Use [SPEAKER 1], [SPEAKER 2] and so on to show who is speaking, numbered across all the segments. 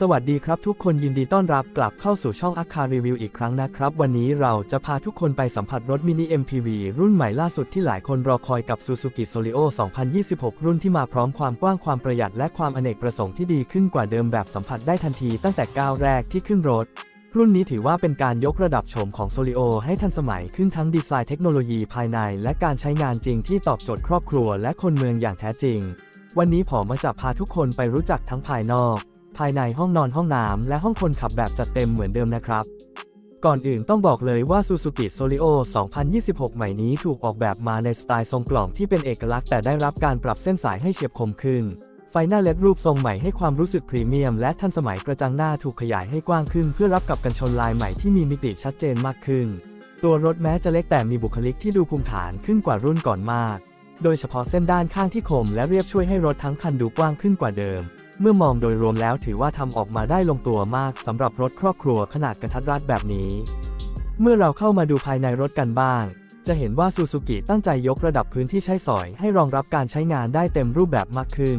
[SPEAKER 1] สวัสดีครับทุกคนยินดีต้อนรับกลับเข้าสู่ช่องอัคคารีวิวอีกครั้งนะครับ วันนี้เราจะพาทุกคนไปสัมผัสรถมินิ MPV รุ่นใหม่ล่าสุดที่หลายคนรอคอยกับ Suzuki Solio 2026 รุ่นที่มาพร้อมความกว้างความประหยัดและความอเนกประสงค์ที่ดีขึ้นกว่าเดิมแบบสัมผัสได้ทันทีตั้งแต่ก้าวแรกที่ขึ้นรถรุ่นนี้ถือว่าเป็นการยกระดับโฉมของ Solio ให้ทันสมัยขึ้นทั้งดีไซน์เทคโนโลยีภายใน และการใช้งานจริงที่ตอบโจทย์ครอบครัวและคนเมืองอย่างแท้จริง วันนี้ผมมาจะพาทุกคนไปรู้จักทั้งภายนอก ภายในห้องนอนห้องน้ำและห้องคนขับแบบจัดเต็มเหมือนเดิมนะครับ ก่อนอื่นต้องบอกเลยว่า Suzuki Solio 2026 ใหม่นี้ถูกออกแบบมาในสไตล์ทรงกล่องที่เป็นเอกลักษณ์แต่ได้รับการปรับเส้นสายให้เฉียบคมขึ้น ไฟหน้าเลดรูปทรงใหม่ให้ความรู้สึกพรีเมียมและทันสมัยกระจังหน้าถูกขยายให้กว้างขึ้น เพื่อรับกับกันชนลายใหม่ที่มีมิติชัดเจนมากขึ้น ตัวรถแม้จะเล็กแต่มีบุคลิกที่ดูภูมิฐานขึ้นกว่ารุ่นก่อนมาก โดยเฉพาะเส้นด้านข้างที่คมและเรียบช่วยให้รถทั้งคันดูกว้างขึ้นกว่าเดิม เมื่อมองโดยรวมแล้วถือว่าทำออกมาได้ลงตัวมากสำหรับรถครอบครัวขนาดกระทัดรัดแบบนี้ เมื่อเราเข้ามาดูภายในรถกันบ้าง จะเห็นว่าซูซูกิตั้งใจยกระดับพื้นที่ใช้สอย ให้รองรับการใช้งานได้เต็มรูปแบบมากขึ้น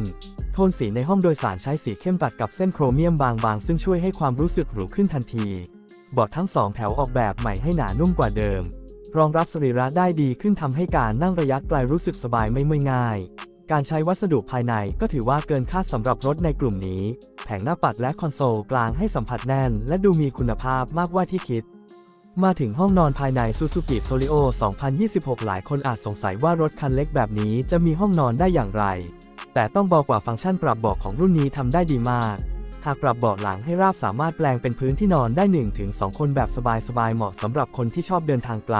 [SPEAKER 1] โทนสีในห้องโดยสารใช้สีเข้มตัดกับเส้นโครเมียมบางๆ ซึ่งช่วยให้ความรู้สึกหรูขึ้นทันทีเบาะทั้งสองแถวออกแบบใหม่ให้หนานุ่มกว่าเดิม รองรับสรีระได้ดีขึ้นทำให้การนั่งระยะไกลรู้สึกสบายไม่เมื่อยง่าย การใช้วัสดุภายในก็ถือว่าเกินคาดสำหรับรถในกลุ่มนี้ แผงหน้าปัดและคอนโซลกลางให้สัมผัสแน่น และดูมีคุณภาพมากกว่าที่คิด มาถึงห้องนอนภายใน Suzuki Solio 2026 หลายคนอาจสงสัยว่ารถคันเล็กแบบนี้จะมีห้องนอนได้อย่างไร แต่ต้องบอกว่าฟังก์ชันปรับเบาะของรุ่นนี้ทำได้ดีมากหากปรับเบาะหลังให้ราบสามารถแปลงเป็นพื้นที่นอนได้ 1-2 คนแบบสบายๆ เหมาะสำหรับคนที่ชอบเดินทางไกล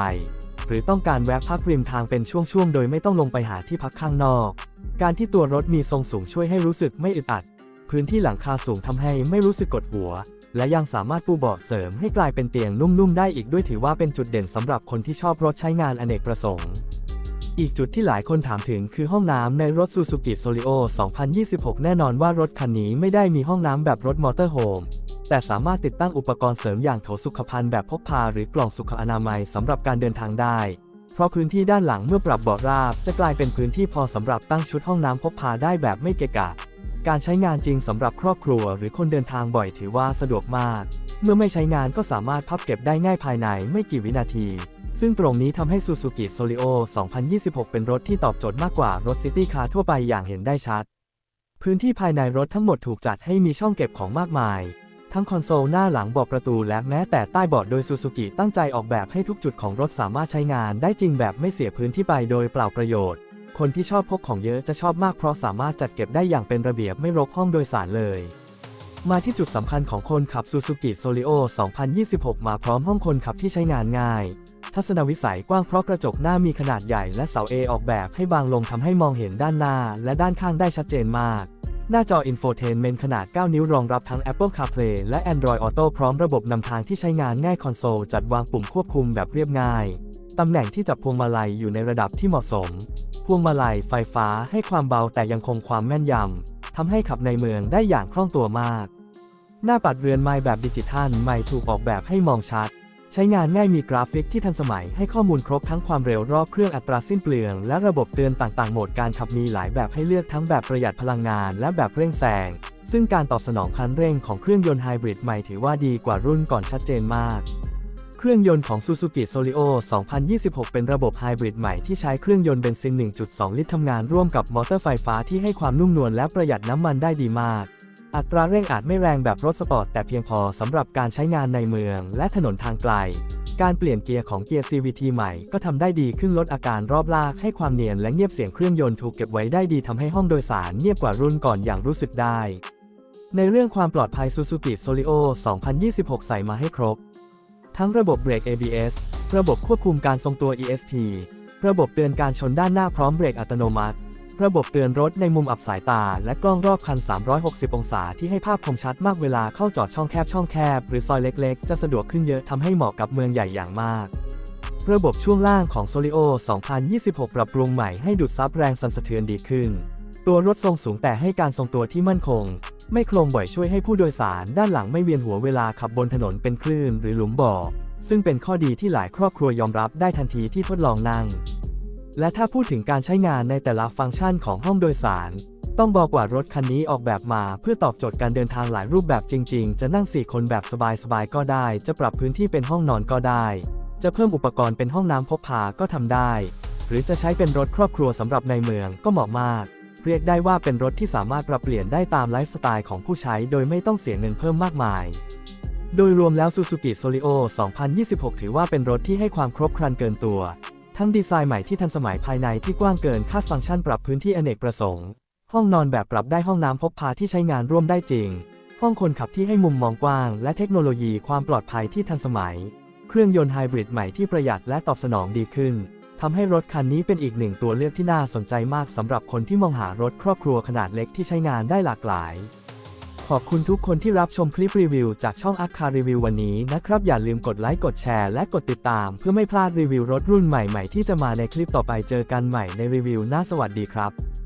[SPEAKER 1] หรือต้องการแวะพักริมทางเป็นช่วงๆ โดยไม่ต้องลงไปหาที่พักข้างนอก การที่ตัวรถมีทรงสูงช่วยให้รู้สึกไม่อึดอัด พื้นที่หลังคาสูงทำให้ไม่รู้สึกกดหัว และยังสามารถปูเบาะเสริมให้กลายเป็นเตียงนุ่มๆได้อีกด้วยถือว่าเป็นจุดเด่นสำหรับคนที่ชอบรถใช้งานอเนกประสงค์ อีกจุดที่หลายคนถามถึงคือห้องน้ำในรถ Suzuki Solio 2026 แน่นอนว่ารถคันนี้ไม่ได้มีห้องน้ำแบบรถมอเตอร์โฮมแต่สามารถติดตั้งอุปกรณ์เสริมอย่างโถสุขภัณฑ์แบบพกพาหรือกล่องสุขอนามัยสำหรับการเดินทางได้ เพราะพื้นที่ด้านหลังเมื่อปรับเบาะราบ จะกลายเป็นพื้นที่พอสำหรับตั้งชุดห้องน้ำพกพาได้แบบไม่เกะกะ การใช้งานจริงสำหรับครอบครัวหรือคนเดินทางบ่อยถือว่าสะดวกมาก เมื่อไม่ใช้งานก็สามารถพับเก็บได้ง่ายภายในไม่กี่วินาที ซึ่งตรงนี้ทำให้ Suzuki Solio 2026 เป็นรถที่ตอบโจทย์มากกว่ารถซิตี้คาร์ทั่วไปอย่างเห็นได้ชัด พื้นที่ภายในรถทั้งหมดถูกจัดให้มีช่องเก็บของมากมาย ทั้งคอนโซลหน้าหลังเบาะประตูและแม้แต่ใต้เบาะโดย Suzuki ตั้งใจออกแบบให้ทุกจุดของรถสามารถใช้งานได้จริงแบบไม่เสียพื้นที่ไปโดยเปล่าประโยชน์ คนที่ชอบพกของเยอะจะชอบมากเพราะสามารถจัดเก็บได้อย่างเป็นระเบียบไม่รกห้องโดยสารเลย มาที่จุดสำคัญของคนขับ Suzuki Solio 2026 มาพร้อมห้องคนขับที่ใช้งานง่ายทัศนวิสัยกว้างเพราะกระจกหน้ามีขนาดใหญ่และเสา A ออกแบบให้บางลงทำให้มองเห็นด้านหน้าและด้านข้างได้ชัดเจนมาก หน้าจอ Infotainment ขนาด 9 นิ้วรองรับทั้ง Apple CarPlay และ Android Auto พร้อมระบบนำทางที่ใช้งานง่ายคอนโซล จัดวางปุ่มควบคุมแบบเรียบง่าย ตำแหน่งที่จับพวงมาลัยอยู่ในระดับที่เหมาะสม พวงมาลัยไฟฟ้าให้ความเบาแต่ยังคงความแม่นยำทำให้ขับในเมืองได้อย่างคล่องตัวมาก หน้าปัดเรือนไม้แบบดิจิทัลใหม่ถูกออกแบบให้มองชัด ช้งานง่ายมีกราฟิกที่ทันสมัยให้ข้อมูลครบทั้งความเร็วรอบเครื่องอัตราสิ้นเปลือง และระบบเตือนต่างๆโหมดการขับมีหลายแบบให้เลือกทั้งแบบประหยัดพลังงาน และแบบเร่งแซงซึ่งการตอบสนองคันเร่งของเครื่องยนต์ไฮบริดใหม่ถือว่าดีกว่ารุ่นก่อนชัดเจนมาก เครื่องยนต์ของ Suzuki Solio 2026 เป็นระบบไฮบริดใหม่ที่ใช้เครื่องยนต์เบนซิน 1.2 ลิตรทำงานร่วมกับมอเตอร์ไฟฟ้าที่ให้ความนุ่มนวลและประหยัดน้ำมันได้ดีมาก อัตราเร่งอาจไม่แรงแบบรถสปอร์ตแต่เพียงพอสำหรับการใช้งานในเมืองและถนนทางไกล การเปลี่ยนเกียร์ของเกียร์ CVT ใหม่ก็ทำได้ดีขึ้นลดอาการรอบลากให้ความเนียนและเงียบเสียงเครื่องยนต์ถูกเก็บไว้ได้ดีทำให้ห้องโดยสารเงียบกว่ารุ่นก่อนอย่างรู้สึกได้ ในเรื่องความปลอดภัย Suzuki Solio 2026 ใส่มาให้ครบ ทั้งระบบเบรก ABS ระบบควบคุมการทรงตัว ESP ระบบเตือนการชนด้านหน้าพร้อมเบรกอัตโนมัติ ระบบเตือนรถในมุมอับสายตา และกล้องรอบคัน 360 องศาที่ให้ภาพคมชัดมากเวลาเข้าจอดช่องแคบช่องแคบ หรือซอยเล็กๆ จะสะดวกขึ้นเยอะทำให้เหมาะกับเมืองใหญ่อย่างมาก ระบบช่วงล่างของ Solio 2026 ปรับปรุงใหม่ให้ดูดซับแรงสั่นสะเทือนดีขึ้น ตัวรถทรงสูงแต่ให้การทรงตัวที่มั่นคง ไม่โครงบ่อยช่วยให้ผู้โดยสารด้านหลังไม่เวียนหัวเวลาขับบนถนนเป็นคลื่นหรือหลุมบ่อซึ่งเป็นข้อดีที่หลายครอบครัวยอมรับได้ทันทีที่ทดลองนั่ง และถ้าพูดถึงการใช้งานในแต่ละฟังก์ชันของห้องโดยสาร ต้องบอกว่ารถคันนี้ออกแบบมาเพื่อตอบโจทย์การเดินทางหลายรูปแบบจริง ๆ จะนั่ง 4 คนแบบสบายๆก็ได้ จะปรับพื้นที่เป็นห้องนอนก็ได้ จะเพิ่มอุปกรณ์เป็นห้องน้ำพกพาก็ทำได้ หรือจะใช้เป็นรถครอบครัวสำหรับในเมืองก็เหมาะมาก เรียกได้ว่าเป็นรถที่สามารถปรับเปลี่ยนได้ตามไลฟ์สไตล์ของผู้ใช้โดยไม่ต้องเสียเงินเพิ่มมากมายโดยรวมแล้ว Suzuki Solio 2026 ถือว่าเป็นรถที่ให้ความครบครันเกินตัว ทั้งดีไซน์ใหม่ที่ทันสมัยภายในที่กว้างเกินคาดฟังก์ชันปรับพื้นที่อเนกประสงค์ ห้องนอนแบบปรับได้ห้องน้ำพกพาที่ใช้งานร่วมได้จริง ห้องคนขับที่ให้มุมมองกว้าง และเทคโนโลยีความปลอดภัยที่ทันสมัย เครื่องยนต์ไฮบริดใหม่ที่ประหยัดและตอบสนองดีขึ้นทำให้รถคันนี้เป็นอีกหนึ่งตัวเลือกที่น่าสนใจมากสำหรับคนที่มองหารถครอบครัวขนาดเล็กที่ใช้งานได้หลากหลาย ขอบคุณทุกคนที่รับชมคลิปรีวิวจากช่องอัคคารีวิววันนี้นะครับ อย่าลืมกดไลค์กดแชร์และกดติดตาม เพื่อไม่พลาดรีวิวรถรุ่นใหม่ๆ ที่จะมาในคลิปต่อไปเจอกันใหม่ในรีวิวหน้าสวัสดีครับ